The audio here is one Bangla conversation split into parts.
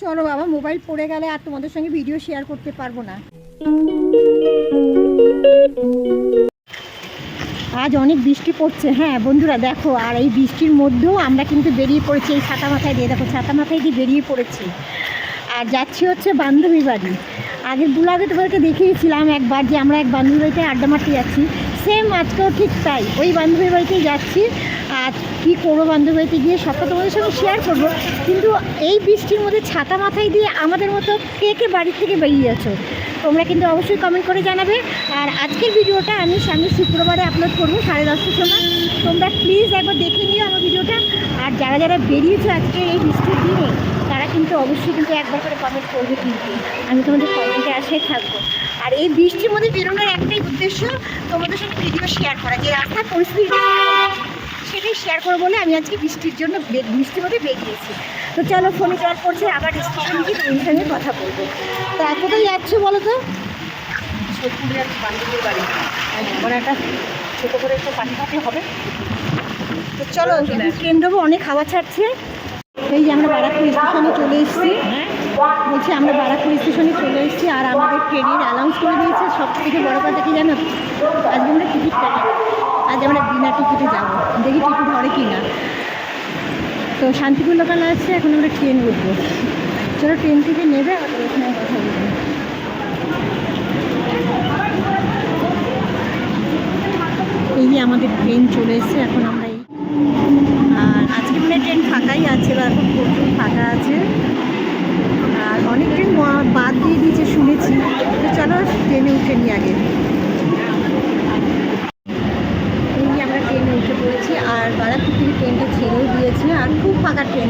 চলো বাবা, মোবাইল পড়ে গেলে আর তোমাদের সঙ্গে ভিডিও শেয়ার করতে পারব না। আজ অনেক বৃষ্টি পড়ছে। হ্যাঁ বন্ধুরা দেখো, আর এই বৃষ্টির মধ্যেও আমরা কিন্তু বেরিয়ে পড়েছি। এই ছাতা মাথায় দিয়ে, দেখো, ছাতা মাথায় দিয়ে বেরিয়ে পড়েছি। আর যাচ্ছি হচ্ছে বান্ধবী বাড়ি। আগের ব্লগে তোমাদেরকে দেখিয়েছিলাম একবার যে আমরা এক বান্ধবী বাড়িতে আড্ডা মারতে যাচ্ছি। সেম আজকেও ঠিক তাই। ওই বান্ধবী বাড়িতেই যাচ্ছি। কী করব বান্ধবী বাড়িতে গিয়ে সবটা তোমাদের সঙ্গে শেয়ার করব। কিন্তু এই বৃষ্টির মধ্যে ছাতা মাথায় দিয়ে আমাদের মতো কে কে বাড়ি থেকে বেরিয়ে যাচ্ছো তোমরা কিন্তু অবশ্যই কমেন্ট করে জানাবে। আর আজকের ভিডিওটা আমি সামনে শুক্রবারে আপলোড করব, সাড়ে দশটার সময়। তোমরা প্লিজ একবার দেখে নিও আমার ভিডিওটা। আর যারা যারা বেরিয়েছো আজকে এই বৃষ্টির দিনে, তারা কিন্তু অবশ্যই কিন্তু একবার করে কমেন্ট করবে কিন্তু। আমি তোমাদের কমেন্টে আশায় থাকব। আর এই বৃষ্টির মধ্যে বেরোনোর একটাই উদ্দেশ্য তোমাদের সঙ্গে ভিডিও শেয়ার করা, যে রাস্তার পরিস্থিতি সেটাই শেয়ার করব বলে আমি আজকে বৃষ্টির জন্য বে- বৃষ্টির মধ্যে বেরিয়েছি। তো চলো ফোনে জল পড়ছে আবার স্টেশন গিয়ে তোমাদের সঙ্গে কথা বলব। তো আর কোথায় যাচ্ছ বলো তো সোদপুরের বান্ধবীর বাড়ি। ওখানে একটা ছোটো করে একটা হবে। তো চলো ট্রেন দেবো অনেক হাওয়া ছাড়ছে। এই যে আমরা বারাকপুর স্টেশনে চলে এসেছি। বলছি আমরা বারাকপুর স্টেশনে চলে এসেছি আর আমাদের ট্রেনের অ্যানাউন্স করে দিয়েছে সব থেকে বড় কথা কি জানো? আজকে আমরা টিকিট কাটি। আজ আমরা বিনা টিকিটে যাব। দেখি টিকিট ধরে কি না তো শান্তিপুর লোকাল আছে এখন আমরা ট্রেন উঠবো। চলো ট্রেন থেকে নেবে ওখানে কথা বলব। এই আমাদের ট্রেন চলে এসছে, এখন আমরা এই আর আজকে মানে ট্রেন ফাঁকাই আছে বা এখন প্রচুর ফাঁকা আছে আর অনেক ট্রেন ম- বাদ দিয়ে দিয়েছে শুনেছি তো চলো ট্রেনে উঠে নিই আগে এই যে আমরা ট্রেনে উঠে পড়েছি আর বারাকপুর থেকে ট্রেনটা ছেড়েও দিয়েছে আর খুব ফাঁকা ট্রেন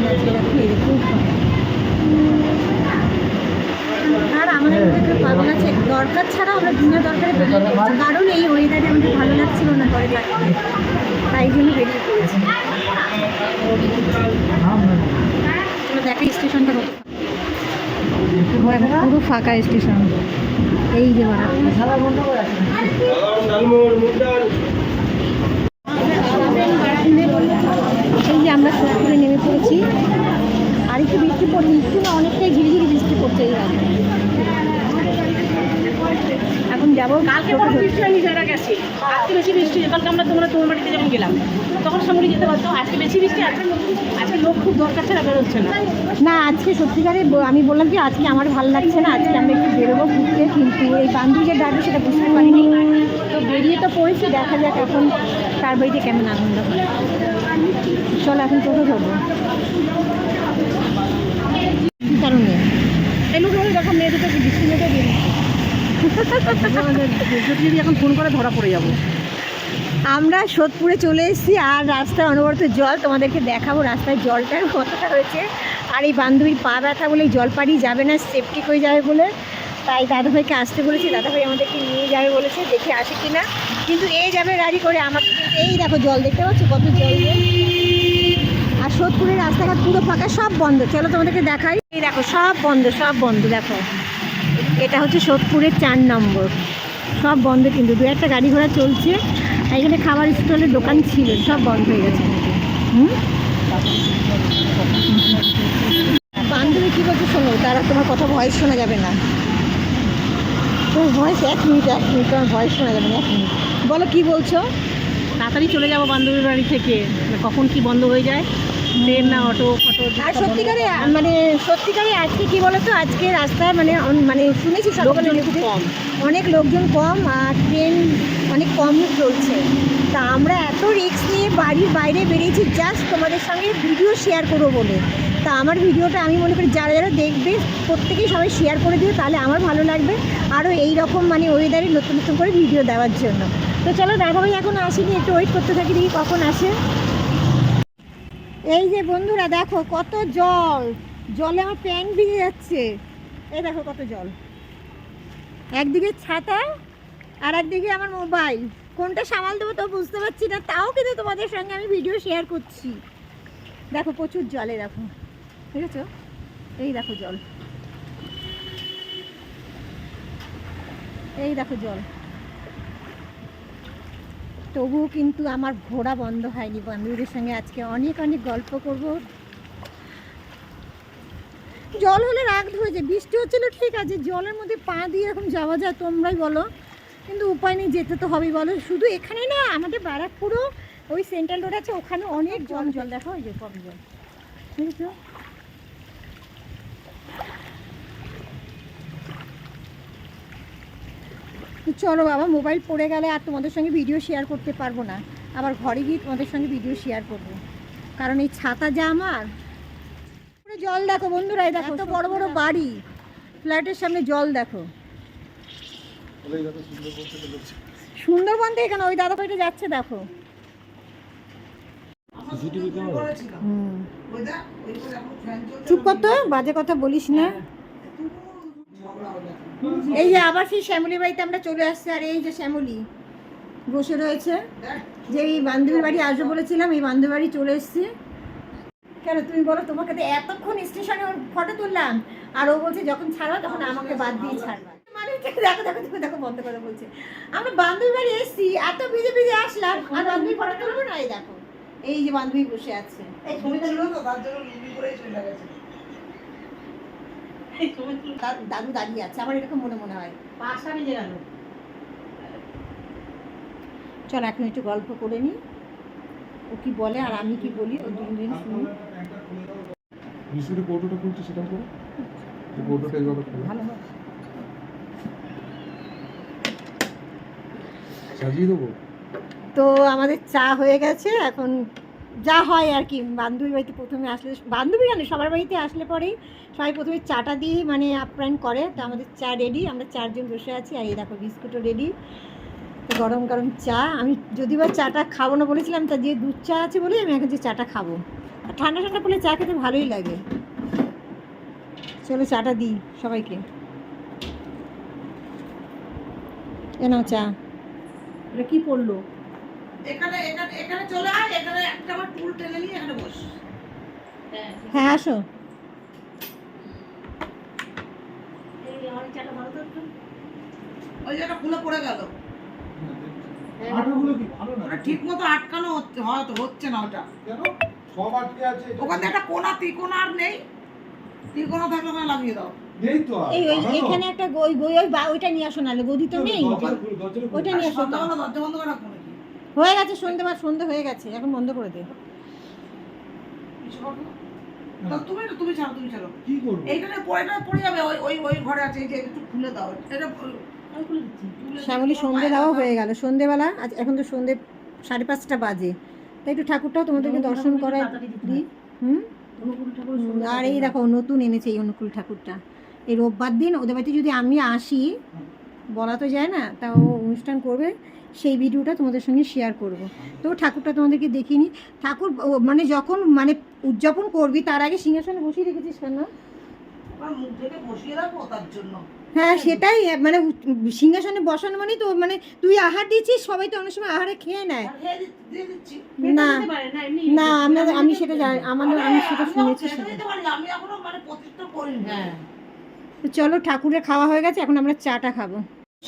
আছে দেখো এই যে খুব ফাঁকা আর আমাদের কেউ পাগল আছে। দরকার ছাড়া আমরা বিনা দরকারে বেরিয়ে পড়েছি কারণ এই ওয়েদারে আমাদের ভালো লাগছিল না ঘরে থাকতে তাই জন্য বেরিয়ে পড়েছি। স্টেশনটা কত। ফাঁকা। পুরো ফাঁকা স্টেশন এই যে বাড়া এই যে আমরা সোদপুরে নেমে পড়েছি আর একটু বৃষ্টি পড়ছে একটু না অনেকটাই ঝিরিঝিরি বৃষ্টি পড়ছে এই রাতে এখন যাব গেছে আজকে বেশি বৃষ্টি। কালকে আমরা তোমরা তোমার বাড়িতে যখন গেলাম তখন যেতে পারতো আজকে বেশি বৃষ্টি আজকে আজকে লোক খুব দরকার ছাড়া বেরোচ্ছে না। না আজকে সত্যিকারে আমি বললাম যে আজকে আমার ভালো লাগছে না আজকে আমরা একটু বেরোবো ঘুরতে কিন্তু এই বান্ধবী যে ডাকবে সেটা বুঝতে পারিনি। তো বেরিয়ে তো পড়েছি দেখা যাক এখন তার বাড়িতে কেমন আনন্দ হয়। চলো এখন টোটো ধরবো। কী কারণে? এই লোক দেখো মেয়ে দুটো বৃষ্টি মেয়েটা যদি এখন ফোন করে ধরা পড়ে যাব আমরা সোদপুরে চলে এসেছি আর রাস্তায় অনবরত জল। তোমাদেরকে দেখাবো রাস্তায় জলটার কতটা হয়েছে। আর এই বান্ধবীর পা ব্যথা বলে জল পাড়ি যাবে না সেফটিক হয়ে যাবে বলে। তাই দাদাভাইকে আসতে বলেছি, দাদাভাই আমাদেরকে নিয়ে যাবে বলেছে, দেখে আসে কি না কিন্তু এই যাবে গাড়ি করে আমাকে এই দেখো জল দেখতে পাচ্ছ, কত জল। আর সোদপুরের রাস্তাঘাট পুরো ফাঁকা, সব বন্ধ। চলো তোমাদেরকে দেখাই। এই দেখো, সব বন্ধ সব বন্ধ, দেখো। এটা হচ্ছে সোদপুরের চার নম্বর। সব বন্ধ কিন্তু। দু একটা গাড়ি ঘোড়া চলছে। এখানে খাবার স্টলের দোকান ছিল। সব বন্ধ হয়ে গেছে। হুম? বান্ধবী কী বলছে শোনো, তারা তোমার কথা ভয়েস শোনা যাবে না। তোমার ভয়েস এক মিনিট এক মিনিট, তোমার ভয়েস শোনা যাবে না, এক মিনিট। বলো কী বলছো? তাড়াতাড়ি চলে যাব বান্ধবীর বাড়ি থেকে। কখন কি বন্ধ হয়ে যায়? ট্রেন না অটো ফটো আর সত্যিকারে মানে সত্যিকারে আজকে কি বলতো? আজকে রাস্তায় মানে অন- মানে শুনেছি সকালে কম। অনেক লোকজন কম আর ট্রেন অনেক কম চলছে। তা আমরা এত রিস্ক নিয়ে বাড়ির বাইরে বেরিয়েছি জাস্ট তোমাদের সঙ্গে ভিডিও শেয়ার করব বলে। তা আমার ভিডিওটা আমি মনে করি যারা যারা দেখবে প্রত্যেকেই সবাই শেয়ার করে দিও তাহলে আমার ভালো লাগবে আরও এই রকম মানে ওয়েদারে নতুন নতুন করে ভিডিও দেওয়ার জন্য। তো চলো দাদাভাই এখন আসেনি একটু ওয়েট করতে থাকি দেখি কখন আসে। এই যে বন্ধুরা, দেখো কত জল। জলে আমার প্যান্ট ভিজে যাচ্ছে। এই দেখো কত জল। একদিকে ছাতা আর একদিকে আমার মোবাইল। কোনটা সামাল দেবো তো বুঝতে পারছি না, তাও কিন্তু তোমাদের সঙ্গে আমি ভিডিও শেয়ার করছি। দেখো প্রচুর জলে, দেখো। ঠিক আছে এই দেখো জল। এই দেখো জল। তবুও কিন্তু আমার ঘোরা বন্ধ হয়নি বান্ধবীদের সঙ্গে আজকে অনেক অনেক গল্প করব। জল হলে রাগ ধরেছে বৃষ্টি হচ্ছিল ঠিক আছে, জলের মধ্যে পা দিয়ে এরকম যাওয়া যায়, তোমরাই বলো। কিন্তু উপায় নেই, যেতে তো হবেই, বলো। শুধু এখানে না, আমাদের ব্যারাকপুরও ওই সেন্ট্রাল রোড আছে, ওখানে অনেক জল জল, দেখো ওই যে কম জল। বুঝেছ তো চলো বাবা মোবাইল পড়ে গেলে আর তোমাদের সঙ্গে ভিডিও শেয়ার করতে পারব না। আবার ঘরে গিয়ে তোমাদের সঙ্গে ভিডিও শেয়ার করব। কারণ এই ছাতা যা আমার পুরো জল দেখো বন্ধুরা এই দেখো এত বড় বড় বাড়ি। ফ্ল্যাটের সামনে জল দেখো। সুন্দরবন থেকে কেন ওই দাদা কইটা যাচ্ছে দেখো। চুপ কর তো বাজে কথা বলিস না। এই যে আবার সেই শ্যামলি বাড়িতে আমরা চলে আসছি, আর এই যে শ্যামলি বসে রয়েছে। যে এই বান্ধবীর বাড়ি আসব বলেছিলাম, এই বান্ধবীর বাড়ি চলে এসছি। কেন তুমি বলো, তোমাকে তো এতক্ষণ স্টেশনে ফটো তুললাম, আর ও বলছে যখন ছাড়বা তখন আমাকে বাদ দিয়ে ছাড়বা। মানে দেখো দেখো দেখো দেখো, বন্ধ করে বলছে। আমরা বান্ধবী বাড়ি এসছি, এত ভিজে ভিজে আসলাম, আর বান্ধবী ফটো তুলবো না? এই দেখো, এই যে বান্ধবী বসে আছে। দাদু- দাঁড়িয়ে আছে আমার এরকম মনে মনে হয়। গেল চল এখন একটু গল্প করে নিই ও কি বলে আর আমি কি বলি? ও দুদিন দিন শুনি। কৌটোটা খুলছে সেটা করো যে কৌটোটা এইভাবে খুলো ভালো হয়। সাজিয়ে দেবো? তো আমাদের চা হয়ে গেছে এখন যা হয় আর কি, বান্ধবীর বাড়িতে প্রথমে আসলে, বান্ধবী কেন সবার বাড়িতে আসলে পরেই সবাই প্রথমে চাটা দিয়ে মানে আপ্যায়ন করে, তো আমাদের চা রেডি আমরা চারজন বসে আছি, আর এই দেখো বিস্কুটও রেডি তো গরম গরম চা, আমি যদি বা চাটা খাব না বলেছিলাম, তা যে দুধ চা আছে বলে আমি এখন যে চাটা খাব। আর ঠান্ডা ঠান্ডা করলে চা খেতে ভালোই লাগে। চলো চাটা দিই সবাইকে। এ নাও চা। এটা কী পড়ল এখানে এখানে এখানে চলে আয় এখানে একটা আমার টুল টেনে নিয়ে এখানে বস। হ্যাঁ হ্যাঁ আসো ওই জায়গাটা খুলে পড়ে গেল। আটাগুলো কি ভালো না? ঠিক মতো আটকানো হচ্ছে হয়তো হচ্ছে না ওটা। সব আটকে আছে। ওখানে একটা কোনা তিকোনা আর নেই। তিকোনা থাকলে ওখানে লাগিয়ে দাও। নেই তো আর, এই ওই। এখানে একটা গই গই ওই ওইটা নিয়ে আসো নাহলে গদি তো নেই। ওইটা নিয়ে আসো দরজা বন্ধ করে নাকি হয়ে গেছে সন্ধে বা সন্ধে হয়ে গেছে এখন বন্ধ করে দে। কিছু করব না? তা তুমি তুমি ছাড়ো তুমি ছাড়ো। কি করব? এইখানে পড়েটা পড়ে যাবে ওই ওই ওই ঘরে আছে যে একটু খুলে দাও। এটা শ্যামলি সন্ধে দেওয়া হয়ে গেল। সন্ধেবেলা আজ এখন তো সন্ধে সাড়ে পাঁচটা বাজে। তাই একটু ঠাকুরটাও তোমাদেরকে দর্শন করা দিই হুম? অনুকূল ঠাকুর হুম, সন্ধে আর এই দেখো নতুন এনেছে এই অনুকূল ঠাকুরটা। এই রোববার দিন ওদের বাড়িতে যদি আমি আসি বলা তো যায় না তা ও অনুষ্ঠান করবে। সেই ভিডিওটা তোমাদের সঙ্গে শেয়ার করব। তো ঠাকুরটা তোমাদেরকে দেখিনি ঠাকুর মানে যখন মানে উদযাপন করবি তার আগে সিংহাসনে বসিয়ে রেখেছিস কেন? আমার মুখ থেকে বসিয়ে রাখব তার জন্য। হ্যাঁ সেটাই মানে সিংহাসনে বসানো মানে তো মানে তুই আহার দিচ্ছিস সবাই তো অনেক সময় আহারে খেয়ে নেয়। দিচ্ছি না না আমরা আমি সেটা জানি আমাদের আমি সেটা শুনেছি মানে হ্যাঁ। তো চলো ঠাকুরের খাওয়া হয়ে গেছে এখন আমরা চাটা খাব।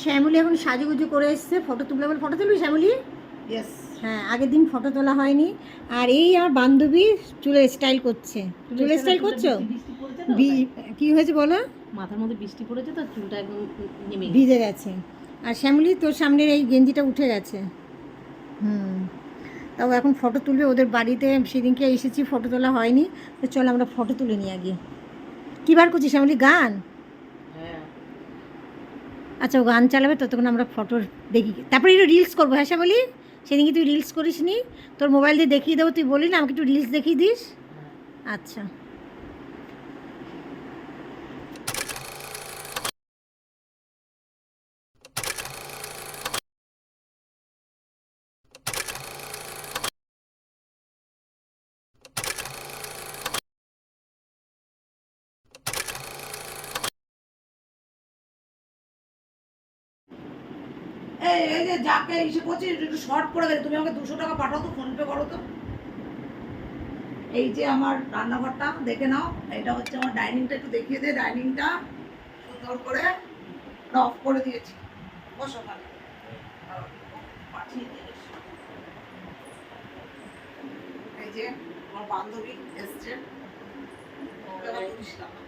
শ্যামলি এখন সাজুগুজু করে এসছে ফটো তুলবে বলে ফটো তুলবি শ্যামলি? হ্যাঁ আগের দিন ফটো তোলা হয়নি। আর এই আমার বান্ধবী চুলের স্টাইল করছে। চুলের স্টাইল করছ কি হয়েছে বলো? মাথার মধ্যে বৃষ্টি পড়েছে তো চুলটা একদম ভিজে গেছে। আর শ্যামলি তোর সামনের এই গেঞ্জিটা উঠে গেছে। হুম। তাও এখন ফটো তুলবে ওদের বাড়িতে সেদিনকে এসেছি ফটো তোলা হয়নি। তো চল আমরা ফটো তুলে নিই আগে। কী বার করছিস শ্যামলি? গান? আচ্ছা ও গান চালাবে, ততক্ষণ আমরা ফটো দেখি। তারপরে একটু রিলস করব হ্যাঁ শ্যামলি সেদিনকে তুই রিলস করিস নি তোর মোবাইল দিয়ে দেখিয়ে দেবো, তুই বলি না, আমাকে একটু রিলস দেখিয়ে দিস? আচ্ছা। এই এই যে যাকে এসে করছি একটু শর্ট পড়ে গেছে তুমি আমাকে দুশো টাকা পাঠাও তো ফোনপে করো তো। এই যে আমার রান্নাঘরটা, দেখে নাও। এটা হচ্ছে আমার ডাইনিংটা একটু দেখিয়ে দে ডাইনিংটা সুন্দর করে অফ করে দিয়েছি। বসো। পাঠিয়ে দিয়ে এই যে আমার বান্ধবী এসছে। ওকে টাকা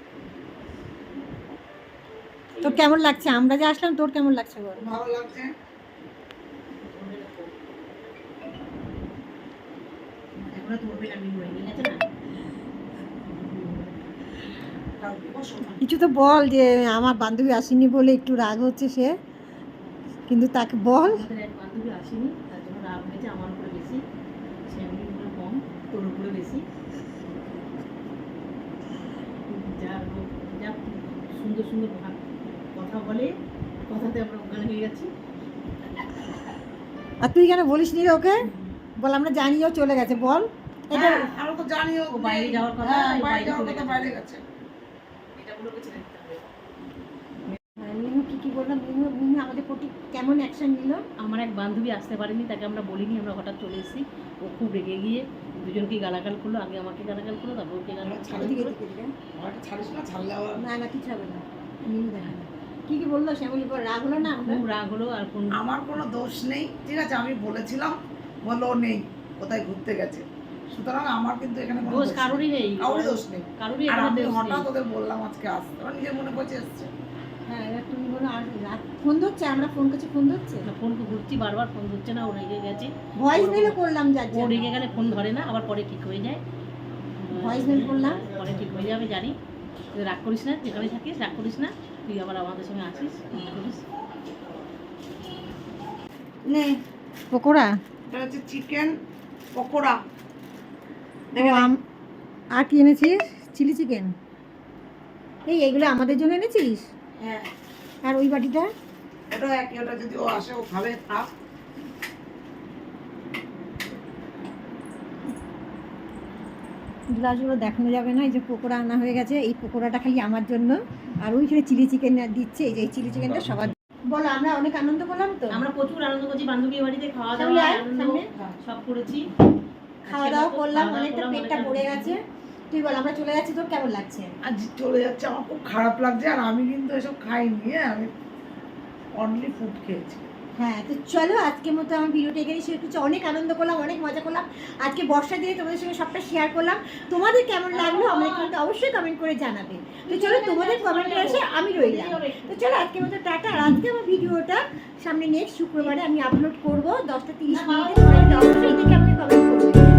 তোর কেমন লাগছে? আমরা যে আসলাম তোর কেমন লাগছে বল? ভালো লাগছে। কিছু তো বল যে আমার বান্ধবী আসেনি বলে একটু রাগ হচ্ছে সে কিন্তু তাকে বল। বান্ধবী আসেনি তার জন্য রাগ হয়েছে আমার উপরে বেশি শ্যামলির কম তোর উপরে বেশি। যার যা সুন্দর সুন্দর কথা বলে কথাতে আমরা হয়ে গেছি। আর তুই কেন বলিস নি ওকে? বল আমরা জানিও চলে গেছে বল। এটা হ্যাঁ, আমরা তো জানিও বাইরে যাওয়ার কথা, হ্যাঁ, এই বাইরে যাওয়ার কথা বাইরে গেছে। এটা গুলো কিছু দেখতে হবে হ্যাঁ, কি কি বললাম? মিনু আমাদের প্রতি কেমন অ্যাকশন নিল? আমার এক বান্ধবী আসতে পারেনি তাকে আমরা বলিনি আমরা হঠাৎ চলে এসেছি। ও খুব রেগে গিয়ে দুজনকে গালাগাল করল আগে আমাকে গালাগাল করল তারপর ওকে গালাগাল ছাড়ো ছাড়িস না ছাড়লে না না কিছু হবে না। মিনু দেখা না কি কি বলল? শ্যামলি বল রাগ হলো না খুব রাগ হলো আর কোন আমার কোনো দোষ নেই। ঠিক আছে আমি বলেছিলাম। বলল নেই কোথায় ঘুরতে গেছে? সুতরাং আমার কিন্তু এখানে কোনো দোষ কারোরই নেই। কারোরই দোষ নেই। কারোরই আর আমি হঠাৎ ওদের বললাম আজকে আসতে। আমার নিজের মনে করছে এসছে। হ্যাঁ এবার তুমি বলো আর ফোন ধরছে? আমরা ফোন করছি ফোন ধরছে? না, ফোন ঘুরছি বারবার ফোন ধরছে না ও রেগে গেছে। ভয়েস করলাম যার ও। রেগে গেলে ফোন ধরে না আবার পরে ঠিক হয়ে যায়। Voice mail করলাম? পরে ঠিক হয়ে যাবে জানি। তুই রাগ করিস না যেখানে থাকিস রাগ করিস না। তুই আবার আমাদের সঙ্গে আসিস করিস নে। পকোড়া? এটা হচ্ছে চিকেন পকোড়া। আম- আর কি এনেছিস? চিলি চিকেন এই এগুলো আমাদের জন্য এনেছিস? হ্যাঁ। আর ওই বাটিটা? ওটা একই ওটা যদি ও আসে ও খাবে থাক গ্লাসগুলো দেখানো যাবে না এই যে পকোড়া আনা হয়ে গেছে এই পকোড়াটা খালি আমার জন্য। আর ওইখানে চিলি চিকেন দিচ্ছে এই যে চিলি চিকেনটা সবার বলো আমরা অনেক আনন্দ করলাম তো? আমরা প্রচুর আনন্দ করছি বান্ধবী বাড়িতে খাওয়া দাওয়া। সব করেছি। খাওয়া দাওয়া করলাম অনেকটা পেটটা পড়ে গেছে। তুই বল আমরা চলে যাচ্ছি তোর কেমন লাগছে? আজ চলে যাচ্ছে আমার খুব খারাপ লাগছে আর আমি কিন্তু এসব খাইনি হ্যাঁ আমি অনলি ফুড খেয়েছি। হ্যাঁ তো চলো আজকের মতো আমার ভিডিওটা এখানে শেষ করছি। অনেক আনন্দ করলাম অনেক মজা করলাম। আজকে বর্ষা দিয়ে তোমাদের সঙ্গে সবটা শেয়ার করলাম। তোমাদের কেমন লাগল আমাকে কিন্তু অবশ্যই কমেন্ট করে জানাবে। তো চলো তোমাদের কমেন্টে আসে আমি রইলাম। তো চলো আজকের মতো টাটা। আর আজকে আমার ভিডিওটা সামনে নেক্সট শুক্রবারে আমি আপলোড করব। দশটা তিরিশ মিনিটে তোমাদের অবশ্যই দেখে আমাকে কমেন্ট করবে?